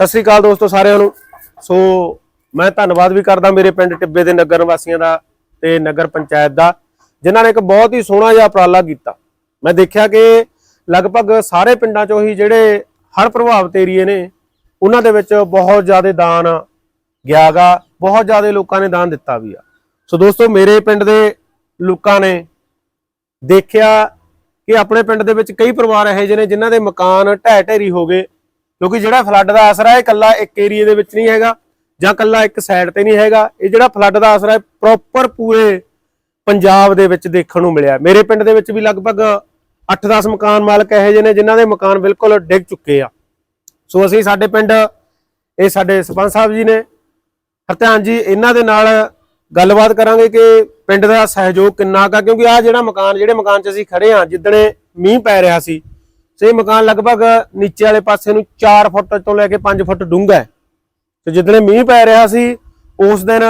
ਸਤਿ ਸ੍ਰੀ ਅਕਾਲ ਦੋਸਤੋ ਸਾਰਿਆਂ ਨੂੰ। ਸੋ ਮੈਂ ਧੰਨਵਾਦ ਵੀ ਕਰਦਾ ਮੇਰੇ ਪਿੰਡ ਟਿੱਬੇ ਦੇ ਨਗਰ ਨਿਵਾਸੀਆਂ ਦਾ ਤੇ ਨਗਰ ਪੰਚਾਇਤ ਦਾ, ਜਿਨ੍ਹਾਂ ਨੇ ਇੱਕ ਬਹੁਤ ਹੀ ਸੋਹਣਾ ਜਿਹਾ ਉਪਰਾਲਾ ਕੀਤਾ। ਮੈਂ ਦੇਖਿਆ ਕਿ ਲਗਭਗ ਸਾਰੇ ਪਿੰਡਾਂ ਚੋਂ ਹੀ ਜਿਹੜੇ ਹਰ ਪ੍ਰਭਾਵਿਤ ਏਰੀਏ ਨੇ, ਉਹਨਾਂ ਦੇ ਵਿੱਚ ਬਹੁਤ ਜ਼ਿਆਦਾ ਦਾਨ ਗਿਆਗਾ, ਬਹੁਤ ਜ਼ਿਆਦਾ ਲੋਕਾਂ ਨੇ ਦਾਨ ਦਿੱਤਾ ਵੀ ਆ। ਸੋ ਦੋਸਤੋ ਮੇਰੇ ਪਿੰਡ ਦੇ ਲੋਕਾਂ ਨੇ ਦੇਖਿਆ ਕਿ ਆਪਣੇ ਪਿੰਡ ਦੇ ਵਿੱਚ ਕਈ ਪਰਿਵਾਰ ਇਹੋ ਜਿਹੇ ਨੇ ਜਿਨ੍ਹਾਂ ਦੇ ਮਕਾਨ ਢਹਿ ਢੇਰੀ ਹੋ ਗਏ। ਕਿਉਂਕਿ ਜਿਹੜਾ ਫਲੱਡ ਦਾ ਅਸਰ ਇਹ ਇਕੱਲਾ ਇੱਕ ਏਰੀਏ ਦੇ ਵਿੱਚ ਨਹੀਂ ਹੈਗਾ ਜਾਂ ਇਕੱਲਾ ਇੱਕ ਸਾਈਡ ਤੇ ਨਹੀਂ ਹੈਗਾ। ਇਹ ਜਿਹੜਾ ਫਲੱਡ ਦਾ ਅਸਰ ਹੈ ਪ੍ਰੋਪਰ ਪੂਰੇ ਪੰਜਾਬ ਦੇ ਵਿੱਚ ਦੇਖਣ ਨੂੰ ਮਿਲਿਆ। ਮੇਰੇ ਪਿੰਡ ਦੇ ਵਿੱਚ ਵੀ ਲਗਭਗ 8-10 ਮਕਾਨ ਮਾਲਕ ਇਹੋ ਜਿਹੇ ਨੇ ਜਿਨ੍ਹਾਂ ਦੇ ਮਕਾਨ ਬਿਲਕੁਲ ਡਿੱਗ ਚੁੱਕੇ ਆ। ਸੋ ਅਸੀਂ ਸਾਡੇ ਪਿੰਡ, ਇਹ ਸਾਡੇ ਸਰਪੰਚ ਸਾਹਿਬ ਜੀ ਨੇ। ਹਰਧਿਆਨ ਜੀ, ਇਹਨਾਂ ਦੇ ਨਾਲ ਗੱਲਬਾਤ ਕਰਾਂਗੇ ਕਿ ਪਿੰਡ ਦਾ ਸਹਿਯੋਗ ਕਿੰਨਾ ਕਾ ਕਿਉਂਕਿ ਆ ਜਿਹੜਾ ਮਕਾਨ, ਜਿਹੜੇ ਮਕਾਨ 'ਚ ਅਸੀਂ ਖੜੇ ਆ ਜਿੱਦਣੇ ਮੀਂਹ ਪੈ ਰਿਹਾ ਸੀ, ਤੇ ਇਹ ਮਕਾਨ ਲਗਭਗ ਨੀਚੇ ਵਾਲੇ ਪਾਸੇ ਨੂੰ 4 ਫੁੱਟ ਤੋਂ ਲੈ ਕੇ 5 ਫੁੱਟ ਡੂੰਘਾ ਹੈ। ਤੇ ਜਿੱਦਣੇ ਮੀਂਹ ਪੈ ਰਿਹਾ ਸੀ, ਉਸ ਦਿਨ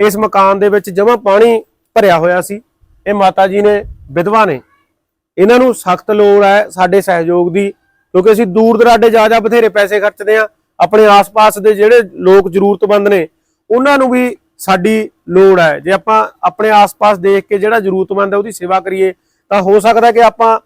ਇਸ ਮਕਾਨ ਦੇ ਵਿੱਚ ਜਮਾ ਪਾਣੀ ਭਰਿਆ ਹੋਇਆ ਸੀ। ਇਹ ਮਾਤਾ ਜੀ ਨੇ, ਵਿਧਵਾ ਨੇ, ਇਹਨਾਂ ਨੂੰ ਸਖਤ ਲੋੜ ਹੈ ਸਾਡੇ ਸਹਿਯੋਗ ਦੀ, ਕਿਉਂਕਿ ਅਸੀਂ ਦੂਰ ਦਰਾਡੇ ਜਾ ਜਾ ਬਥੇਰੇ ਪੈਸੇ ਖਰਚਦੇ ਆ ਆਪਣੇ ਆਸ-ਪਾਸ ਦੇ ਜਿਹੜੇ ਲੋਕ ਜ਼ਰੂਰਤਮੰਦ ਨੇ, ਉਹਨਾਂ ਨੂੰ ਵੀ ਸਾਡੀ ਲੋੜ ਹੈ। ਜੇ ਆਪਾਂ ਆਪਣੇ ਆਸ-ਪਾਸ ਦੇਖ ਕੇ ਜਿਹੜਾ ਜ਼ਰੂਰਤਮੰਦ ਹੈ ਉਹਦੀ ਸੇਵਾ ਕਰੀਏ ਤਾਂ ਹੋ ਸਕਦਾ ਕਿ ਆਪਾਂ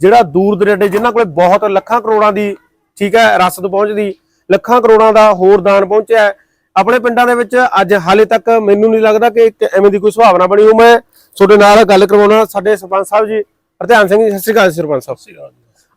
ਜਿਹੜਾ ਦੂਰ ਦਰਾਡੇ ਜਿਨ੍ਹਾਂ ਕੋਲੇ ਬਹੁਤ ਲੱਖਾਂ ਕਰੋੜਾਂ ਦੀ ਠੀਕ ਹੈ ਰਸਦ ਪਹੁੰਚਦੀ ਲੱਖਾਂ ਕਰੋੜਾਂ ਦਾ ਹੋਰ ਦਾਨ ਪਹੁੰਚਿਆ। ਆਪਣੇ ਪਿੰਡਾਂ ਦੇ ਵਿੱਚ ਅੱਜ ਹਾਲੇ ਤੱਕ ਮੈਨੂੰ ਨਹੀਂ ਲੱਗਦਾ ਕਿ ਇੱਕ ਐਵੇਂ ਦੀ ਕੋਈ ਸੁਭਾਵਨਾ ਬਣੀ ਹੋ ਮੈਂ ਤੁਹਾਡੇ ਨਾਲ ਗੱਲ ਕਰਵਾਉਣਾ ਸਾਡੇ ਸਰਪੰਚ ਸਾਹਿਬ ਜੀ ਹਰਧਿਆਨ ਸਿੰਘ ਜੀ ਸਤਿ ਸ਼੍ਰੀ ਅਕਾਲ ਜੀ ਸਰਪੰਚ ਸਾਹਿਬ।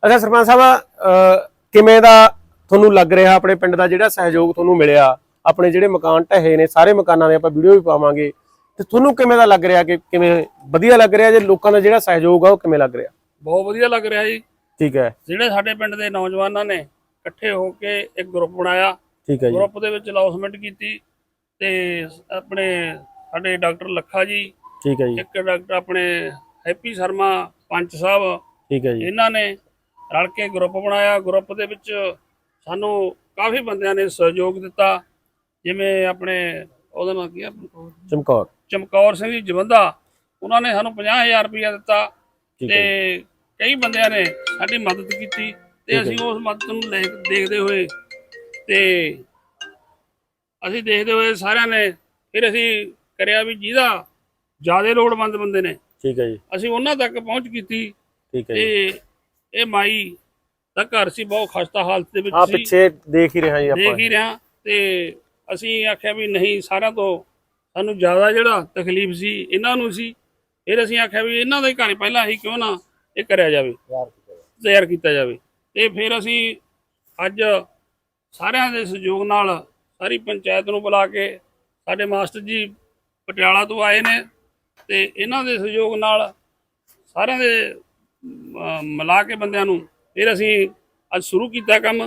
ਅੱਛਾ ਸਰਪੰਚ ਸਾਹਿਬ ਕਿਵੇਂ ਦਾ ਤੁਹਾਨੂੰ ਲੱਗ ਰਿਹਾ ਆਪਣੇ ਪਿੰਡ ਦਾ ਜਿਹੜਾ ਸਹਿਯੋਗ ਤੁਹਾਨੂੰ ਮਿਲਿਆ? ਆਪਣੇ ਜਿਹੜੇ ਮਕਾਨ ਢਹੇ ਨੇ ਸਾਰੇ ਮਕਾਨਾਂ ਦੇ ਆਪਾਂ ਵੀਡੀਓ ਵੀ ਪਾਵਾਂਗੇ। ਤੇ ਤੁਹਾਨੂੰ ਕਿਵੇਂ ਦਾ ਲੱਗ ਰਿਹਾ ਕਿ ਕਿਵੇਂ ਵਧੀਆ ਲੱਗ ਰਿਹਾ ਜੇ ਲੋਕਾਂ ਦਾ ਜਿਹੜਾ ਸਹਿਯੋਗ ਆ ਉਹ ਕਿਵੇਂ ਲੱਗ ਰਿਹਾ? ਬਹੁਤ ਵਧੀਆ ਲੱਗ ਰਿਹਾ ਜੀ। ਠੀਕ ਹੈ। ਜਿਹੜੇ ਸਾਡੇ ਪਿੰਡ ਦੇ ਨੌਜਵਾਨਾਂ ਨੇ ਇਕੱਠੇ ਹੋ ਕੇ ਇੱਕ ਗਰੁੱਪ ਬਣਾਇਆ। ਠੀਕ ਹੈ ਜੀ। ਗਰੁੱਪ ਦੇ ਵਿੱਚ ਅਨਾਉਂਸਮੈਂਟ ਕੀਤੀ ਤੇ ਆਪਣੇ ਸਾਡੇ ਡਾਕਟਰ ਲੱਖਾ ਜੀ ਠੀਕ ਹੈ ਜੀ। ਇੱਕ ਡਾਕਟਰ ਆਪਣੇ ਹੈਪੀ ਸ਼ਰਮਾ ਪੰਚ ਸਾਹਿਬ ਠੀਕ ਹੈ ਜੀ। ਇਹਨਾਂ ਨੇ ਰਲ ਕੇ ਗਰੁੱਪ ਬਣਾਇਆ। ਗਰੁੱਪ ਦੇ ਵਿੱਚ ਸਾਨੂੰ ਕਾਫੀ ਬੰਦਿਆਂ ਨੇ ਸਹਿਯੋਗ ਦਿੱਤਾ। ਜਿਵੇਂ ਆਪਣੇ ਉਹਦਾ ਨਾਮ ਕੀ ਆ? ਚਮਕੌਰ। ਚਮਕੌਰ ਸਿੰਘ ਜੀ ਜਵੰਦਾ। ਉਹਨਾਂ ਨੇ ਸਾਨੂੰ 50000 ਰੁਪਇਆ ਦਿੱਤਾ ਤੇ ਕਈ ਬੰਦਿਆਂ ਨੇ ਸਾਡੀ ਮਦਦ ਕੀਤੀ ਤੇ ਅਸੀਂ ਉਸ ਮਦਦ ਨੂੰ ਲੈ- ਦੇਖਦੇ ਹੋਏ ਤੇ ਅਸੀਂ ਦੇਖਦੇ ਹੋਏ ਸਾਰਿਆਂ ਨੇ ਫਿਰ ਅਸੀਂ ਕਰਿਆ ਵੀ ਜਿਹਦਾ ਜ਼ਿਆਦਾ ਲੋੜਵੰਦ ਬੰਦੇ ਨੇ ਠੀਕ ਹੈ ਜੀ। ਅਸੀਂ ਉਹਨਾਂ ਤੱਕ ਪਹੁੰਚ ਕੀਤੀ ਠੀਕ ਹੈ ਜੀ। ਤੇ ਇਹ ਮਾਈ ਦਾ ਘਰ ਸੀ ਬਹੁਤ ਖਸਤਾ ਹਾਲਤ ਦੇ ਵਿੱਚ ਆ ਸੀ। ਪਿੱਛੇ ਦੇਖ ਹੀ ਰਿਹਾ ਜੀ ਆਪਾਂ। ਦੇਖ ਹੀ ਰਿਹਾ ਤੇ ਅਸੀਂ ਆਖਿਆ ਵੀ ਨਹੀਂ ਸਾਰਿਆਂ ਤੋਂ ਸਾਨੂੰ ਜ਼ਿਆਦਾ ਜਿਹੜਾ ਤਕਲੀਫ ਸੀ ਇਹਨਾਂ ਨੂੰ ਸੀ। ਫਿਰ ਅਸੀਂ ਆਖਿਆ ਵੀ ਇਹਨਾਂ ਦਾ ਹੀ ਘਰ ਪਹਿਲਾਂ ਹੀ ਕਿਉਂ ਨਾ ਇਹ ਕਰਿਆ ਜਾਵੇ ਤਿਆਰ ਕੀਤਾ ਜਾਵੇ। ਤੇ ਫਿਰ ਅਸੀਂ ਅੱਜ ਸਾਰਿਆਂ ਦੇ ਸਹਿਯੋਗ ਨਾਲ ਸਾਰੀ ਪੰਚਾਇਤ ਨੂੰ ਬੁਲਾ ਕੇ ਸਾਡੇ ਮਾਸਟਰ ਜੀ ਪਟਿਆਲਾ ਤੋਂ ਆਏ ਨੇ ਤੇ ਇਹਨਾਂ ਦੇ ਸਹਿਯੋਗ ਨਾਲ ਸਾਰਿਆਂ ਦੇ ਮਿਲਾ ਕੇ ਬੰਦਿਆਂ ਨੂੰ ਫਿਰ ਅਸੀਂ ਅੱਜ ਸ਼ੁਰੂ ਕੀਤਾ ਕੰਮ।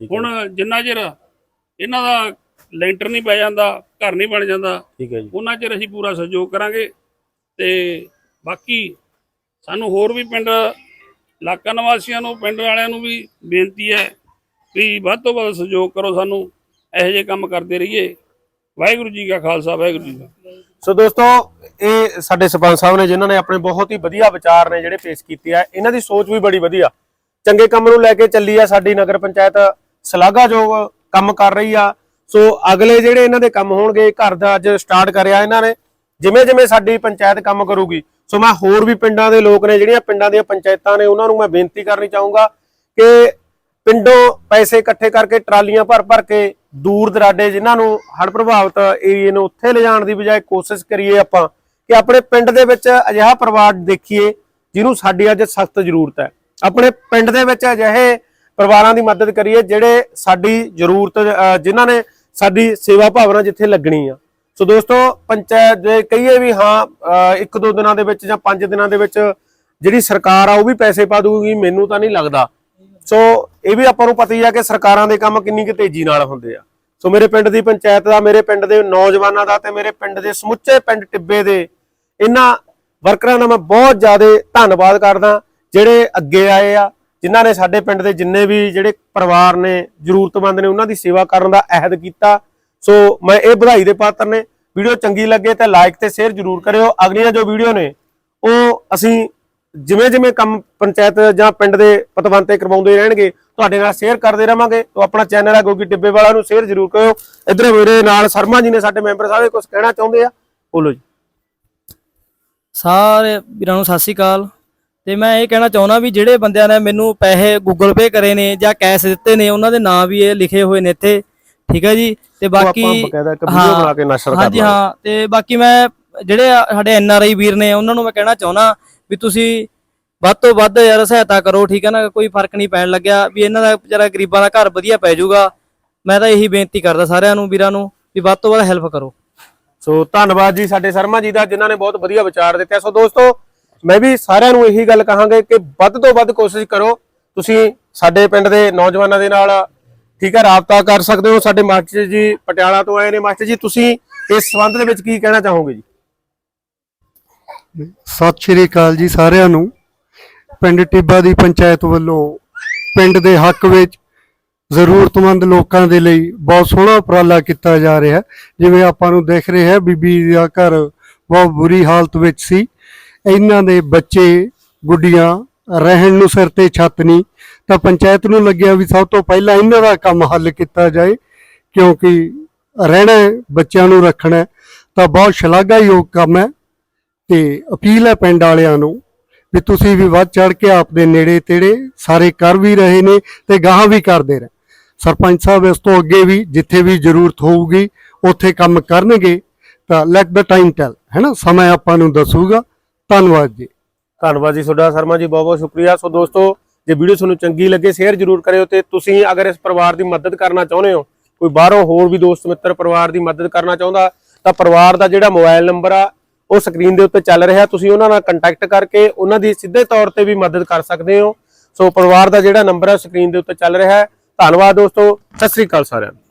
ਹੁਣ ਜਿੰਨਾ ਚਿਰ ਇਹਨਾਂ ਦਾ ਲੈਂਟਰ ਨਹੀਂ ਪੈ ਜਾਂਦਾ ਘਰ ਨਹੀਂ ਬਣ ਜਾਂਦਾ। ਠੀਕ ਹੈ ਜੀ। ਉਹਨਾਂ ਚਿਰ ਅਸੀਂ ਪੂਰਾ ਸਹਿਯੋਗ ਕਰਾਂਗੇ ਤੇ ਬਾਕੀ ਸਾਨੂੰ ਹੋਰ ਵੀ ਪਿੰਡ ਇਲਾਕਾ ਨਿਵਾਸੀਆਂ ਨੂੰ ਪਿੰਡ ਵਾਲਿਆਂ ਨੂੰ ਵੀ ਬੇਨਤੀ ਹੈ ਵੀ ਵੱਧ ਤੋਂ ਵੱਧ ਸਹਿਯੋਗ ਕਰੋ ਸਾਨੂੰ ਇਹੋ ਜਿਹੇ ਕੰਮ ਕਰਦੇ ਰਹੀਏ। ਵਾਹਿਗੁਰੂ ਜੀ ਕਾ ਖਾਲਸਾ ਵਾਹਿਗੁਰੂ ਜੀ ਸੋ ਦੋਸਤੋ ਇਹ ਸਾਡੇ ਸਰਪੰਚ ਸਾਹਿਬ ਨੇ ਜਿਨ੍ਹਾਂ ਨੇ ਆਪਣੇ ਬਹੁਤ ਹੀ ਵਧੀਆ ਵਿਚਾਰ ਨੇ ਜਿਹੜੇ ਪੇਸ਼ ਕੀਤੇ ਆ ਇਹਨਾਂ ਦੀ ਸੋਚ ਵੀ ਬੜੀ ਵਧੀਆ। ਚੰਗੇ ਕੰਮ ਨੂੰ ਲੈ ਕੇ ਚੱਲੀ ਆ ਸਾਡੀ ਨਗਰ ਪੰਚਾਇਤ ਸ਼ਲਾਘਾਯੋਗ ਕੰਮ ਕਰ ਰਹੀ ਆ ਸੋ ਅਗਲੇ ਜਿਹੜੇ ਇਹਨਾਂ ਦੇ ਕੰਮ ਹੋਣਗੇ ਘਰ ਦਾ ਅੱਜ ਸਟਾਰਟ ਕਰਿਆ ਇਹਨਾਂ ਨੇ ਜਿਵੇਂ ਜਿਵੇਂ ਸਾਡੀ ਪੰਚਾਇਤ ਕੰਮ ਕਰੂਗੀ ਸੋ ਮੈਂ ਹੋਰ ਵੀ ਪਿੰਡਾਂ ਦੇ ਲੋਕ ਨੇ ਜਿਹੜੀਆਂ ਪਿੰਡਾਂ ਦੀਆਂ ਪੰਚਾਇਤਾਂ ਨੇ ਉਹਨਾਂ ਨੂੰ ਮੈਂ ਬੇਨਤੀ ਕਰਨੀ ਚਾਹੂੰਗਾ ਕਿ ਪਿੰਡੋਂ ਪੈਸੇ ਇਕੱਠੇ ਕਰਕੇ ਟਰਾਲੀਆਂ ਭਰ ਭਰ ਕੇ ਦੂਰ ਦਰਾਡੇ ਜਿਨ੍ਹਾਂ ਨੂੰ ਹੜ੍ਹ ਪ੍ਰਭਾਵਿਤ ਏਰੀਏ ਨੂੰ ਉੱਥੇ ਲਿਜਾਣ ਦੀ ਬਜਾਏ ਕੋਸ਼ਿਸ਼ ਕਰੀਏ ਆਪਾਂ ਕਿ ਆਪਣੇ ਪਿੰਡ ਦੇ ਵਿੱਚ ਅਜਿਹਾ ਪਰਿਵਾਰ ਦੇਖੀਏ ਜਿਹਨੂੰ ਸਾਡੀ ਅੱਜ ਸਖਤ ਜ਼ਰੂਰਤ ਹੈ। ਆਪਣੇ ਪਿੰਡ ਦੇ ਵਿੱਚ ਅਜਿਹੇ ਪਰਿਵਾਰਾਂ ਦੀ ਮਦਦ ਕਰੀਏ ਜਿਹੜੇ ਸਾਡੀ ਜ਼ਰੂਰਤ ਅਹ, ਜਿਨ੍ਹਾਂ ਨੇ ਸਾਡੀ ਸੇਵਾ ਭਾਵਨਾ ਜਿੱਥੇ ਲੱਗਣੀ ਆ। ਸੋ ਦੋਸਤੋ, ਪੰਚਾਇਤ ਜੇ ਕਹੀਏ ਵੀ ਹਾਂ ਇੱਕ ਦੋ ਦਿਨਾਂ ਦੇ ਵਿੱਚ ਜਾਂ ਪੰਜ ਦਿਨਾਂ ਦੇ ਵਿੱਚ ਜਿਹੜੀ ਸਰਕਾਰ ਆ, ਉਹ ਵੀ ਪੈਸੇ ਪਾ ਦੂਗੀ, ਮੈਨੂੰ ਤਾਂ ਨਹੀਂ ਲੱਗਦਾ। ਸੋ ਇਹ ਵੀ ਆਪਾਂ ਨੂੰ ਪਤਾ ਹੀ ਆ ਕਿ ਸਰਕਾਰਾਂ ਦੇ ਕੰਮ ਕਿੰਨੀ ਕੁ ਤੇਜ਼ੀ ਨਾਲ ਹੁੰਦੇ ਆ। ਸੋ ਮੇਰੇ ਪਿੰਡ ਦੀ ਪੰਚਾਇਤ ਦਾ, ਮੇਰੇ ਪਿੰਡ ਦੇ ਨੌਜਵਾਨਾਂ ਦਾ ਤੇ ਮੇਰੇ ਪਿੰਡ ਦੇ ਸਮੁੱਚੇ ਪਿੰਡ ਟਿੱਬੇ ਦੇ ਇਹਨਾਂ ਵਰਕਰਾਂ ਦਾ ਮੈਂ ਬਹੁਤ ਜ਼ਿਆਦਾ ਧੰਨਵਾਦ ਕਰਦਾ, ਜਿਹੜੇ ਅੱਗੇ ਆਏ ਆ। ਜਿਨ੍ਹਾਂ ਨੇ ਸਾਡੇ ਪਿੰਡ ਦੇ ਜਿੰਨੇ ਵੀ ਜਿਹੜੇ ਪਰਿਵਾਰ ਨੇ, ਜ਼ਰੂਰਤਮੰਦ ਨੇ, ਉਹਨਾਂ ਦੀ ਸੇਵਾ ਕਰਨ ਦਾ ਅਹਿਦ ਕੀਤਾ। ਸੋ ਮੈਂ ਇਹ ਵਧਾਈ ਦੇ ਪਾਤਰ ਨੇ। ਵੀਡੀਓ ਚੰਗੀ ਲੱਗੇ ਤਾਂ ਲਾਈਕ ਤੇ ਸ਼ੇਅਰ ਜ਼ਰੂਰ ਕਰਿਓ। ਅਗਲੀਆਂ ਜੋ ਵੀਡੀਓ ਨੇ, ਉਹ ਅਸੀਂ ਜਿਵੇਂ ਜਿਵੇਂ ਕੰਮ ਪੰਚਾਇਤ ਜਾਂ ਪਿੰਡ ਦੇ ਪਤਵੰਤੇ ਕਰਵਾਉਂਦੇ ਰਹਿਣਗੇ, ਤੁਹਾਡੇ ਨਾਲ ਸ਼ੇਅਰ ਕਰਦੇ ਰਵਾਂਗੇ। ਤੋਂ ਆਪਣਾ ਚੈਨਲ ਹੈ ਗੋਗੀ ਟਿੱਬੇ ਵਾਲਾ ਨੂੰ ਸ਼ੇਅਰ ਜ਼ਰੂਰ ਕਰਿਓ। ਇੱਧਰ ਮੇਰੇ ਨਾਲ ਸ਼ਰਮਾ ਜੀ ਨੇ ਸਾਡੇ ਮੈਂਬਰ ਸਾਹਿਬ ਕੁਝ ਕਹਿਣਾ ਚਾਹੁੰਦੇ ਆ? ਬੋਲੋ ਜੀ। ਸਾਰੇ ਵੀਰਾਂ ਨੂੰ ਸਤਿ ਸ਼੍ਰੀ ਅਕਾਲ। ਤੇ ਮੈਂ ਇਹ ਕਹਿਣਾ ਚਾਹੁੰਦਾ ਵੀ ਜਿਹੜੇ ਬੰਦਿਆਂ ਨੇ ਮੈਨੂੰ ਪੈਸੇ ਗੂਗਲ ਪੇ ਕਰੇ ਨੇ ਜਾਂ ਕੈਸ਼ ਦਿੱਤੇ ਨੇ ਉਹਨਾਂ ਦੇ ਨਾਂ ਵੀ ਇਹ ਲਿਖੇ ਹੋਏ ਨੇ ਇੱਥੇ ਠੀਕ ਹੈ ਜੀ? ਤੇ ਬਾਕੀ ਹਾਂ, ਬਣਾ ਕੇ ਨਸ਼ਰ ਹਾਂਜੀ ਹਾਂ ਤੇ ਬਾਕੀ ਮੈਂ ਜਿਹੜੇ ਸਾਡੇ ਐਨ ਆਰ ਆਈ ਵੀਰ ਨੇ ਉਹਨਾਂ ਨੂੰ ਮੈਂ ਕਹਿਣਾ ਚਾਹੁੰਦਾ ਵੀ ਤੁਸੀਂ ਵੱਧ ਤੋਂ ਵੱਧ ਯਾਰ ਸਹਾਇਤਾ ਕਰੋ ਠੀਕ ਹੈ ਨਾ? ਕੋਈ ਫ਼ਰਕ ਨਹੀਂ ਪੈਣ ਲੱਗਿਆ ਵੀ ਇਹਨਾਂ ਦਾ ਵਿਚਾਰਾ ਗਰੀਬਾਂ ਦਾ ਘਰ ਵਧੀਆ ਪੈ ਜਾਊਗਾ। ਮੈਂ ਤਾਂ ਇਹੀ ਬੇਨਤੀ ਕਰਦਾ ਸਾਰਿਆਂ ਨੂੰ ਵੀਰਾਂ ਨੂੰ ਵੀ ਵੱਧ ਤੋਂ ਵੱਧ ਹੈਲਪ ਕਰੋ। ਸੋ ਧੰਨਵਾਦ ਜੀ ਸਾਡੇ ਸ਼ਰਮਾ ਜੀ ਦਾ ਜਿਨ੍ਹਾਂ ਨੇ ਬਹੁਤ ਵਧੀਆ ਵਿਚਾਰ ਦਿੱਤੇ। ਸੋ ਦੋਸਤੋ ਮੈਂ ਵੀ ਸਾਰਿਆਂ ਨੂੰ ਇਹੀ ਗੱਲ ਕਹਾਂਗੇ ਕਿ ਵੱਧ ਤੋਂ ਵੱਧ ਕੋਸ਼ਿਸ਼ ਕਰੋ। ਤੁਸੀਂ ਸਾਡੇ ਪਿੰਡ ਦੇ ਨੌਜਵਾਨਾਂ ਦੇ ਨਾਲ ਠੀਕ ਹੈ, ਰਾਬਤਾ ਕਰ ਸਕਦੇ ਹੋ। ਸਾਡੇ ਮਾਸਟਰ ਜੀ ਪਟਿਆਲਾ ਤੋਂ ਆਏ ਨੇ। ਮਾਸਟਰ ਜੀ, ਤੁਸੀਂ ਇਸ ਸੰਬੰਧ ਦੇ ਵਿੱਚ ਕੀ ਕਹਿਣਾ ਚਾਹੋਗੇ ਜੀ? ਸਤਿ ਸ਼੍ਰੀ ਅਕਾਲ ਜੀ ਸਾਰਿਆਂ ਨੂੰ। ਪਿੰਡ ਟਿੱਬਾ ਦੀ ਪੰਚਾਇਤ ਵੱਲੋਂ ਪਿੰਡ ਦੇ ਹੱਕ ਵਿੱਚ ਜ਼ਰੂਰਤਮੰਦ ਲੋਕਾਂ ਦੇ ਲਈ ਬਹੁਤ ਸੋਹਣਾ ਉਪਰਾਲਾ ਕੀਤਾ ਜਾ ਰਿਹਾ ਜਿਵੇਂ ਆਪਾਂ ਨੂੰ ਦੇਖ ਰਿਹਾ ਹੈ, ਬੀਬੀ ਦਾ ਘਰ ਬਹੁਤ ਬੁਰੀ ਹਾਲਤ ਵਿੱਚ ਸੀ। ਇਹਨਾਂ ਦੇ ਬੱਚੇ ਗੁੱਡੀਆਂ ਰਹਿਣ ਨੂੰ ਸਿਰ ਤੇ ਛੱਤ ਨਹੀਂ, ਤਾਂ ਪੰਚਾਇਤ ਨੂੰ ਲੱਗਿਆ ਵੀ ਸਭ ਤੋਂ ਪਹਿਲਾਂ ਇਹਨਾਂ ਦਾ ਕੰਮ ਹੱਲ ਕੀਤਾ ਜਾਏ, ਕਿਉਂਕਿ ਰਹਿਣਾ ਬੱਚਿਆਂ ਨੂੰ ਰੱਖਣਾ ਤਾਂ ਬਹੁਤ ਸ਼ਲਾਘਾਯੋਗ ਕੰਮ ਹੈ ਤੇ ਅਪੀਲ ਹੈ ਪਿੰਡ ਵਾਲਿਆਂ ਨੂੰ ਵੀ ਤੁਸੀਂ ਵੀ ਵੱਧ ਚੜ ਕੇ ਆਪਦੇ ਨੇੜੇ ਤੇੜੇ ਸਾਰੇ ਕਰ ਵੀ ਰਹੇ ਨੇ ਤੇ ਗਾਹਾਂ ਵੀ ਕਰਦੇ ਰਹੇ। ਸਰਪੰਚ ਸਾਹਿਬ ਇਸ ਤੋਂ ਅੱਗੇ ਵੀ ਜਿੱਥੇ ਵੀ ਜ਼ਰੂਰਤ ਹੋਊਗੀ, ਉੱਥੇ ਕੰਮ ਕਰਨਗੇ, ਤਾਂ ਲੈਟ ਦਾ ਟਾਈਮ ਟੈਲ ਹੈਨਾ ਸਮਾਂ ਆਪਾਂ ਨੂੰ ਦੱਸੂਗਾ। ਧੰਨਵਾਦ ਜੀ। ਧੰਨਵਾਦ ਜੀ ਤੁਹਾਡਾ ਸ਼ਰਮਾ ਜੀ, ਬਹੁਤ ਬਹੁਤ ਸ਼ੁਕਰੀਆ। ਸੋ ਦੋਸਤੋ, ਜੇ ਵੀਡੀਓ ਤੁਹਾਨੂੰ ਚੰਗੀ ਲੱਗੇ, ਸ਼ੇਅਰ ਜ਼ਰੂਰ ਕਰਿਓ ਤੇ ਤੁਸੀਂ ਅਗਰ ਇਸ ਪਰਿਵਾਰ ਦੀ ਮਦਦ ਕਰਨਾ ਚਾਹੁੰਦੇ ਹੋ, ਕੋਈ ਬਾਹਰੋਂ ਹੋਰ ਵੀ ਦੋਸਤ, ਮਿੱਤਰ, ਪਰਿਵਾਰ ਦੀ ਮਦਦ ਕਰਨਾ ਚਾਹੁੰਦਾ, ਤਾਂ ਪਰਿਵਾਰ ਦਾ ਜਿਹੜਾ ਮੋਬਾਈਲ ਨੰਬਰ ਆ, ਉਹ ਸਕਰੀਨ ਦੇ ਉੱਤੇ ਚੱਲ ਰਿਹਾ। ਤੁਸੀਂ ਉਹਨਾਂ ਨਾਲ ਕੰਟੈਕਟ ਕਰਕੇ ਉਹਨਾਂ ਦੀ ਸਿੱਧੇ ਤੌਰ ਤੇ ਵੀ ਮਦਦ ਕਰ ਸਕਦੇ ਹੋ। ਸੋ ਪਰਿਵਾਰ ਦਾ ਜਿਹੜਾ ਨੰਬਰ ਹੈ ਸਕਰੀਨ ਦੇ ਉੱਤੇ ਚੱਲ ਰਿਹਾ ਹੈ। ਧੰਨਵਾਦ ਦੋਸਤੋ। ਸਤਿ ਸ੍ਰੀ ਅਕਾਲ ਸਾਰਿਆਂ ਨੂੰ।